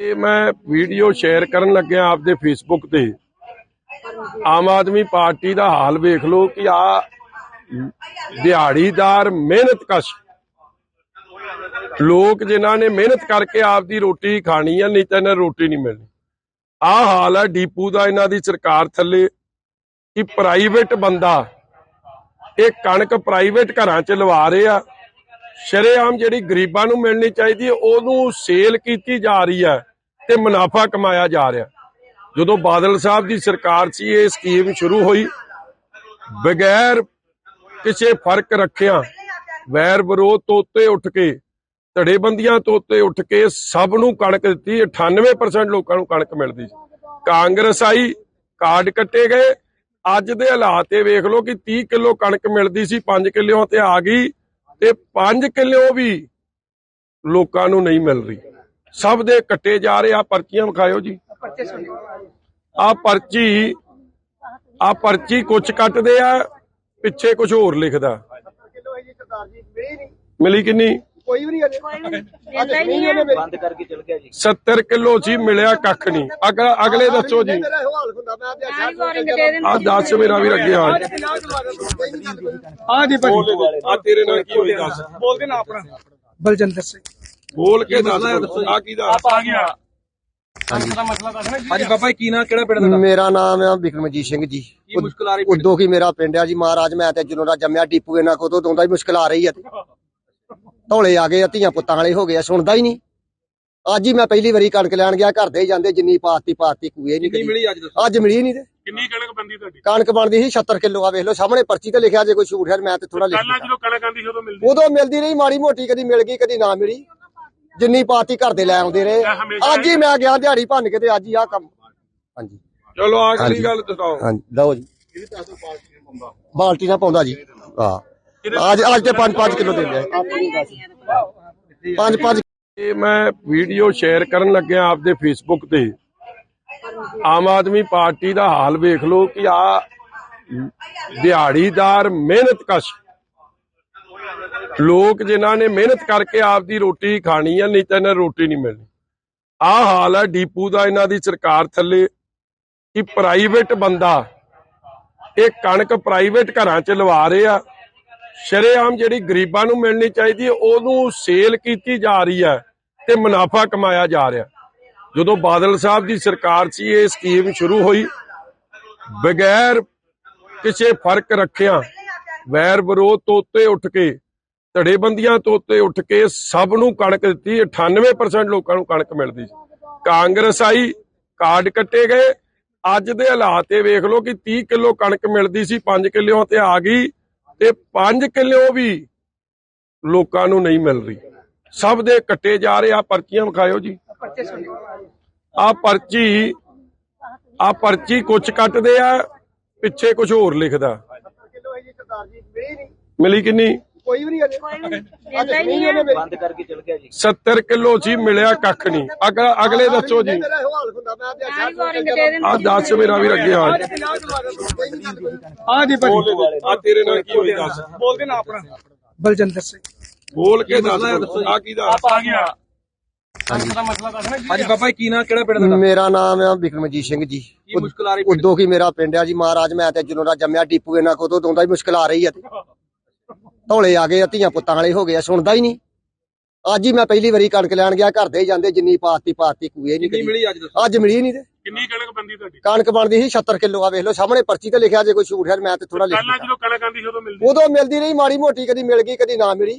ਇਹ ਮੈਂ video share ਕਰਨ ਲੱਗਿਆ ਆਪਦੇ ਫੇਸਬੁੱਕ ਤੇ ਆਮ ਆਦਮੀ ਪਾਰਟੀ ਦਾ ਹਾਲ ਵੇਖ ਲਓ ਕਿ ਆ ਦਿਹਾੜੀਦਾਰ ਮਿਹਨਤ ਕਸ਼। ਲੋਕ ਜਿਨ੍ਹਾਂ ਨੇ ਮਿਹਨਤ ਕਰਕੇ ਆਪਦੀ ਰੋਟੀ ਖਾਣੀ ਆ, ਨਹੀਂ ਤਾਂ ਇਹਨਾਂ ਨੂੰ ਰੋਟੀ ਨਹੀਂ ਮਿਲਣੀ। ਆ ਹਾਲ ਹੈ ਡੀਪੂ ਦਾ, ਇਹਨਾਂ ਦੀ ਸਰਕਾਰ ਥੱਲੇ ਕਿ ਪ੍ਰਾਈਵੇਟ ਬੰਦਾ ਇਹ ਕਣਕ ਪ੍ਰਾਈਵੇਟ ਘਰਾਂ 'ਚ ਲਵਾ ਰਹੇ ਆ। ਸ਼ਰੇਆਮ ਜਿਹੜੀ ਗਰੀਬਾਂ ਨੂੰ ਮਿਲਣੀ ਚਾਹੀਦੀ ਉਹਨੂੰ ਸੇਲ ਕੀਤੀ ਜਾ ਰਹੀ ਹੈ ਤੇ ਮੁਨਾਫਾ ਕਮਾਇਆ ਜਾ ਰਿਹਾ। ਜਦੋਂ ਬਾਦਲ ਸਾਹਿਬ ਦੀ ਸਰਕਾਰ ਸੀ, ਇਹ ਸਕੀਮ ਸ਼ੁਰੂ ਹੋਈ। ਬਗੈਰ ਕਿਸੇ ਫ਼ਰਕ ਰੱਖਿਆ, ਵੈਰ ਵਿਰੋਧ ਤੋਂ ਉੱਤੇ ਉੱਠ ਕੇ, ਧੜੇਬੰਦੀਆਂ ਤੋਂ ਉੱਤੇ ਉੱਠ ਕੇ ਸਭ ਨੂੰ ਕਣਕ ਦਿੱਤੀ। 98% ਲੋਕਾਂ ਨੂੰ ਕਣਕ ਮਿਲਦੀ ਸੀ। ਕਾਂਗਰਸ ਆਈ, ਕਾਰਡ ਕੱਟੇ ਗਏ। ਅੱਜ ਦੇ ਹਾਲਾਤ ਇਹ ਵੇਖ ਲਓ ਕਿ 30 ਕਿਲੋ ਕਣਕ ਮਿਲਦੀ ਸੀ 5 ਕਿੱਲਿਆਂ ਤੇ ਆ ਗਈ ਤੇ 5 ਕਿਲੋ ਵੀ ਲੋਕਾਂ ਨੂੰ ਨਹੀਂ ਮਿਲ ਰਹੀ। ਸਭ ਦੇ ਕੱਟੇ ਜਾ ਰਹੇ ਆ ਪਰਚੀਆਂ ਵਿਖਾਇਓ ਜੀ। ਆ ਪਰਚੀ ਆ ਪਰਚੀ ਕੁਛ ਕੱਟਦੇ ਆ ਪਿੱਛੇ ਕੁਝ ਹੋਰ ਲਿਖਦਾ। ਕਿਲੋ ਹੈ ਜੀ ਸਰਦਾਰ ਜੀ ਮਿਲੀ ਨਹੀਂ ਮਿਲੀ ਕਿੰਨੀ ਕੋਈ ਵੀ ਨਹੀਂ ਹਲੇ ਮਿਲਦਾ ਹੀ ਨਹੀਂ ਹੈ। ਬੰਦ ਕਰਕੇ ਚਲ ਗਿਆ ਜੀ। 70 ਕਿਲੋ ਸੀ ਮਿਲਿਆ ਕੱਖ ਨਹੀਂ। ਅਗਲਾ ਅਗਲੇ ਦੱਸੋ ਜੀ। ਆ 10 ਮੇਰਾ ਵੀ ਅੱਗੇ ਆ। ਜੀ ਆ ਤੇਰੇ ਨਾਲ ਕੀ ਹੋਈ ਦੱਸ। ਬੋਲਦੇ ਨਾ ਆਪਣਾ। ਬਲਜਿੰਦਰ ਸਿੰਘ। ਬੋਲ ਕੇ ਦੱਸ ਆ ਕੀ ਦਾ ਆ ਗਿਆ ਹਾਂਜੀ। ਬਾਬਾ ਕੀ ਨਾਂ ਕਿਹੜਾ ਪਿੰਡ ਦਾ ਮੇਰਾ ਨਾਮ ਹੈ ਬਿਕਰਮਜੀਤ ਸਿੰਘ ਜੀ। ਕੀ ਮੁਸ਼ਕਲ ਆ ਰਹੀ ਉਦੋਂ ਕੀ ਮੇਰਾ ਪਿੰਡ ਆ ਜੀ ਮਹਾਰਾਜ ਮੈਂ ਤੇ ਜਦੋਂ ਦਾ ਜੰਮਿਆ ਟੀਪੂ ਇਹਨਾਂ ਕੋ ਤੋਂ ਦੋਂਦਾ ਹੀ ਮੁਸ਼ਕਲ ਆ ਰਹੀ ਤੇ ਧੌਲੇ ਆ ਗਏ ਆ ਧੀਆਂ ਪੁੱਤਾਂ ਵਾਲੇ ਹੋ ਗਏ ਆ ਸੁਣਦਾ ਹੀ ਨਹੀਂ। ਅੱਜ ਹੀ ਮੈਂ ਪਹਿਲੀ ਵਾਰੀ ਕਣਕ ਲੈਣ ਗਿਆ ਘਰ ਦੇ ਜਾਂਦੇ ਜਿੰਨੀ ਪਾਤੀ ਪਾਤੀ ਕੂਏ ਨਹੀਂ ਕਿੰਨੀ ਮਿਲੀ ਅੱਜ ਦੱਸੋ? ਅੱਜ ਮਿਲੀ ਨਹੀਂ ਤੇ। ਕਿੰਨੀ ਕਣਕ ਬੰਦੀ ਤੁਹਾਡੀ? ਕਣਕ ਬਣਦੀ ਸੀ 76 ਕਿਲੋ ਆ ਵੇਖ ਲਓ ਸਾਹਮਣੇ ਪਰਚੀ ਤੇ ਲਿਖਿਆ ਜੇ ਕੋਈ ਝੂਠ ਹੈ ਮੈਂ ਤੇ ਥੋੜਾ ਲਿਖ ਦਿੱਤਾ। ਜਦੋਂ ਕਣਕ ਆਂਦੀ ਸੀ ਉਦੋਂ ਮਿਲਦੀ ਉਦੋਂ ਮਿਲਦੀ ਰਹੀ ਮਾੜੀ ਮੋਟੀ ਕਦੀ ਮਿਲ ਗਈ ਕਦੀ ਨਾ ਮਿਲੀ। ਜਿੰਨੀ ਪਾਤੀ ਘਰ ਦੇ ਲੈ ਆਉਂਦੇ ਰਹੇ। ਅੱਜ ਹੀ ਮੈਂ ਗਿਆ ਦਿਹਾੜੀ ਭੰਨ ਕੇ ਤੇ ਅੱਜ ਹੀ ਆ ਕੰਮ। ਹਾਂਜੀ। ਚਲੋ ਆਖਰੀ ਗੱਲ ਦੱਸੋ ਹਾਂਜੀ ਲਓ ਜੀ। ਬਾਲਟੀ ਨਾਲ ਪਾਉਂਦਾ ਜੀ। ਹਾਂ। ਅੱਜ ਅੱਜ ਤੇ 5-5 ਕਿਲੋ ਦੇ ਲਿਆ 5-5 ਇਹ ਮੈਂ ਵੀਡੀਓ ਸ਼ੇਅਰ ਕਰਨ ਲੱਗਿਆ ਆਪਦੇ ਫੇਸਬੁੱਕ ਤੇ। ਆਮ ਆਦਮੀ ਪਾਰਟੀ ਦਾ ਹਾਲ ਵੇਖ ਲਓ ਕਿ ਆ ਦਿਹਾੜੀਦਾਰ ਮਿਹਨਤਕਸ਼ ਲੋਕ ਜਿਨ੍ਹਾਂ ਨੇ ਮਿਹਨਤ ਕਰਕੇ ਆਪਦੀ ਰੋਟੀ ਖਾਣੀ ਆ, ਨਹੀਂ ਤਾਂ ਇਹਨਾਂ ਨੂੰ ਰੋਟੀ ਨਹੀਂ ਮਿਲਣੀ। ਆ ਹਾਲ ਹੈ ਡੀਪੂ ਦਾ ਇਹਨਾਂ ਦੀ ਸਰਕਾਰ ਥੱਲੇ ਕਿ ਪ੍ਰਾਈਵੇਟ ਬੰਦਾ, ਇਹ ਕਣਕ ਪ੍ਰਾਈਵੇਟ ਘਰਾਂ 'ਚ ਲਵਾ ਰਹੇ ਆ। ਸ਼ਰੇਆਮ ਜਿਹੜੀ ਗਰੀਬਾਂ ਨੂੰ ਮਿਲਣੀ ਚਾਹੀਦੀ ਹੈ ਉਹਨੂੰ ਸੇਲ ਕੀਤੀ ਜਾ ਰਹੀ ਹੈ ਤੇ ਮੁਨਾਫਾ ਕਮਾਇਆ ਜਾ ਰਿਹਾ। ਜਦੋਂ ਬਾਦਲ ਸਾਹਿਬ ਦੀ ਸਰਕਾਰ ਸੀ, ਇਹ ਸਕੀਮ ਸ਼ੁਰੂ ਹੋਈ। ਬਗੈਰ ਕਿਸੇ ਫ਼ਰਕ ਰੱਖਿਆ, ਵੈਰ ਵਿਰੋਧ ਤੋਂ ਉੱਤੇ ਉੱਠ ਕੇ ਧੜੇਬੰਦੀਆਂ ਤੋਂ ਉੱਤੇ ਉੱਠ ਕੇ ਸਭ ਨੂੰ ਕਣਕ ਦਿੱਤੀ 98% ਲੋਕਾਂ ਨੂੰ ਕਣਕ ਮਿਲਦੀ ਸੀ। ਕਾਂਗਰਸ ਆਈ, ਕਾਰਡ ਕੱਟੇ ਗਏ। ਅੱਜ ਦੇ ਹਾਲਾਤ ਇਹ ਵੇਖ ਲਓ ਕਿ 30 ਕਿਲੋ ਕਣਕ ਮਿਲਦੀ ਸੀ 5 ਕਿੱਲਿਆਂ ਤੇ ਆ ਗਈ ਤੇ 5 ਕਿੱਲਿਓ ਵੀ ਲੋਕਾਂ ਨੂੰ ਨਹੀਂ ਮਿਲ ਰਹੀ। ਸਭ ਦੇ ਕੱਟੇ ਜਾ ਰਹੇ। ਆ ਪਰਚੀਆਂ ਵਿਖਾਇਓ ਜੀ। ਆ ਪਰਚੀ ਆ ਪਰਚੀ ਕੁਛ ਕੱਟਦੇ ਆ, ਪਿੱਛੇ ਕੁਝ ਹੋਰ ਲਿਖਦਾ। ਮਿਲੀ ਕਿੰਨੀ? ਜੀ ਜੀ ਨਹੀਂ ਕੋਈ ਵੀ ਨਹੀਂ ਹੀ ਹੈ। ਬੰਦ ਕਰਕੇ ਚਲ ਗਿਆ ਜੀ। 70 ਕਿਲੋ ਸੀ ਮਿਲਿਆ ਕੱਖ ਨਹੀਂ। ਅਗਲਾ ਅਗਲੇ ਦੱਸੋ ਜੀ। ਮੇਰਾ ਇਹੋ ਹਾਲ ਹੁੰਦਾ ਮੈਂ ਤੇ ਆਹ ਵਾਰਿੰਗ ਦੇ ਦੇਣ ਆ 10 ਮੇਰਾ ਵੀ ਅੱਗੇ ਆ ਹਾਂ ਜੀ ਆ ਤੇਰੇ ਨਾਲ ਕੀ ਹੋਈ ਦੱਸ। ਬੋਲਦੇ ਨਾ ਆਪਣਾ। ਬਲਜਿੰਦਰ ਸਿੰਘ। ਬੋਲ ਕੇ ਦੱਸ। ਆ ਕੀ ਦਾ ਆ ਗਿਆ ਹਾਂਜੀ। ਬਾਬਾ ਜੀ, ਕੀ ਨਾਂ ਕਿਹੜਾ ਪਿੰਡ ਦਾ? ਮੇਰਾ ਨਾਮ ਹੈ ਬਿਕਰਮਜੀਤ ਸਿੰਘ ਜੀ। ਆ ਉਦੋਂ ਕੀ ਮੇਰਾ ਪਿੰਡ ਆ ਜੀ ਮਹਾਰਾਜ ਮੈਂ ਤੇ ਜਦੋਂ ਦਾ ਜੰਮਿਆ ਟੀਪੂ ਇਹਨਾਂ ਕੋ ਤੋਂ ਦੋਂਦਾ ਹੀ ਮੁਸ਼ਕਲ ਆ ਰਹੀ ਹੈ ਤੇ ਧੌਲੇ ਆ ਗਏ ਆ ਧੀਆਂ ਪੁੱਤਾਂ ਵਾਲੇ ਹੋ ਗਏ ਆ ਸੁਣਦਾ ਹੀ ਨਹੀਂ। ਅੱਜ ਹੀ ਮੈਂ ਪਹਿਲੀ ਵਾਰੀ ਕਣਕ ਲੈਣ ਗਿਆ ਘਰ ਦੇ ਜਾਂਦੇ ਜਿੰਨੀ ਪਾਤੀ ਪਾਤੀ ਕੂਏ ਨਹੀਂ ਕਿੰਨੀ ਮਿਲੀ ਅੱਜ ਦੱਸੋ? ਅੱਜ ਮਿਲੀ ਨਹੀਂ ਤੇ। ਕਿੰਨੀ ਕਣਕ ਬੰਦੀ ਤੁਹਾਡੀ? ਕਣਕ ਬਣਦੀ ਸੀ 76 ਕਿਲੋ ਆ ਵੇਖ ਲਓ ਸਾਹਮਣੇ ਪਰਚੀ ਤੇ ਲਿਖਿਆ ਜੇ ਕੋਈ ਝੂਠ ਹੈ ਮੈਂ ਤੇ ਥੋੜਾ ਲਿਖ ਦਿੱਤਾ। ਜਦੋਂ ਕਣਕ ਆਂਦੀ ਸੀ ਉਦੋਂ ਮਿਲਦੀ ਉਦੋਂ ਮਿਲਦੀ ਰਹੀ ਮਾੜੀ ਮੋਟੀ ਕਦੀ ਮਿਲ ਗਈ ਕਦੀ ਨਾ ਮਿਲੀ।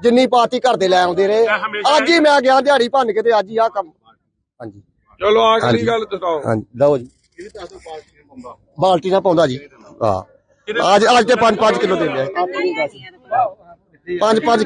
ਜਿੰਨੀ ਪਾਤੀ ਘਰ ਦੇ ਲੈ ਆਉਂਦੇ ਰਹੇ। ਅੱਜ ਹੀ ਮੈਂ ਗਿਆ ਦਿਹਾੜੀ ਭੰਨ ਕੇ ਤੇ ਅੱਜ ਹੀ ਆ ਕੰਮ। ਹਾਂਜੀ। ਚਲੋ ਆਖਰੀ ਗੱਲ ਦੱਸੋ ਹਾਂਜੀ ਲਓ ਜੀ। ਬਾਲਟੀ ਨਾਲ ਪਾਉਂਦਾ ਜੀ। ਹਾਂ। ਅੱਜ ਅੱਜ ਤੇ 5-5 ਕਿਲੋ ਦੇ ਲਿਆ 5-5